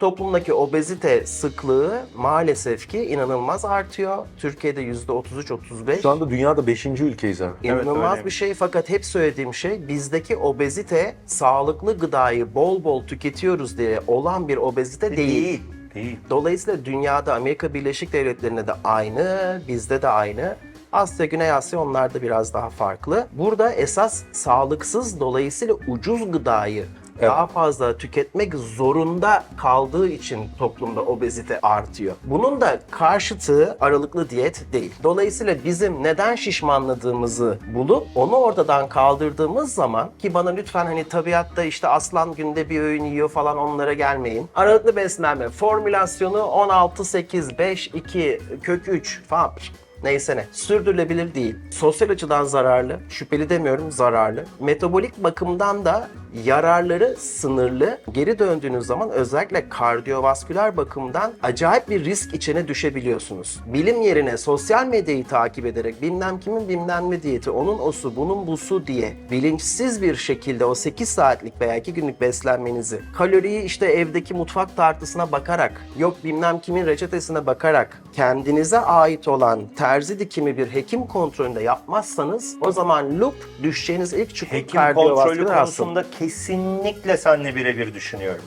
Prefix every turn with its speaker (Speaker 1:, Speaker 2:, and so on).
Speaker 1: toplumdaki obezite sıklığı maalesef ki inanılmaz artıyor. Türkiye'de %33-35.
Speaker 2: Şu anda dünyada 5. ülkeyiz abi.
Speaker 1: İnanılmaz
Speaker 3: öyle.
Speaker 1: bir şey fakat hep söylediğim şey bizdeki obezite sağlıklı gıdayı bol bol tüketiyoruz diye olan bir obezite değil.
Speaker 3: Değil. Değil.
Speaker 1: Dolayısıyla dünyada Amerika Birleşik Devletleri'nde de aynı, bizde de aynı. Asya, Güney Asya onlarda biraz daha farklı. Burada esas sağlıksız dolayısıyla ucuz gıdayı daha fazla tüketmek zorunda kaldığı için toplumda obezite artıyor. Bunun da karşıtı aralıklı diyet değil. Dolayısıyla bizim neden şişmanladığımızı bulup onu ortadan kaldırdığımız zaman ki bana lütfen hani tabiatta işte aslan günde bir öğün yiyor falan onlara gelmeyin. Aralıklı beslenme formülasyonu 16 8 5 2 kök 3 falan Neyse ne. Sürdürülebilir değil. Sosyal açıdan zararlı. Şüpheli demiyorum zararlı. Metabolik bakımdan da yararları sınırlı. Geri döndüğünüz zaman özellikle kardiyovasküler bakımdan acayip bir risk içine düşebiliyorsunuz. Bilim yerine sosyal medyayı takip ederek bilmem kimin bilmem ne diyeti, onun osu, bunun busu diye bilinçsiz bir şekilde o 8 saatlik veya 2 günlük beslenmenizi, kaloriyi işte evdeki mutfak tartısına bakarak, yok bilmem kimin reçetesine bakarak kendinize ait olan terzi dikimi bir hekim kontrolünde yapmazsanız o zaman loop düşeceğiniz ilk çukur
Speaker 3: Hekim kontrolü
Speaker 1: kardiyovasküler
Speaker 3: konusunda kesinlikle seninle birebir düşünüyorum.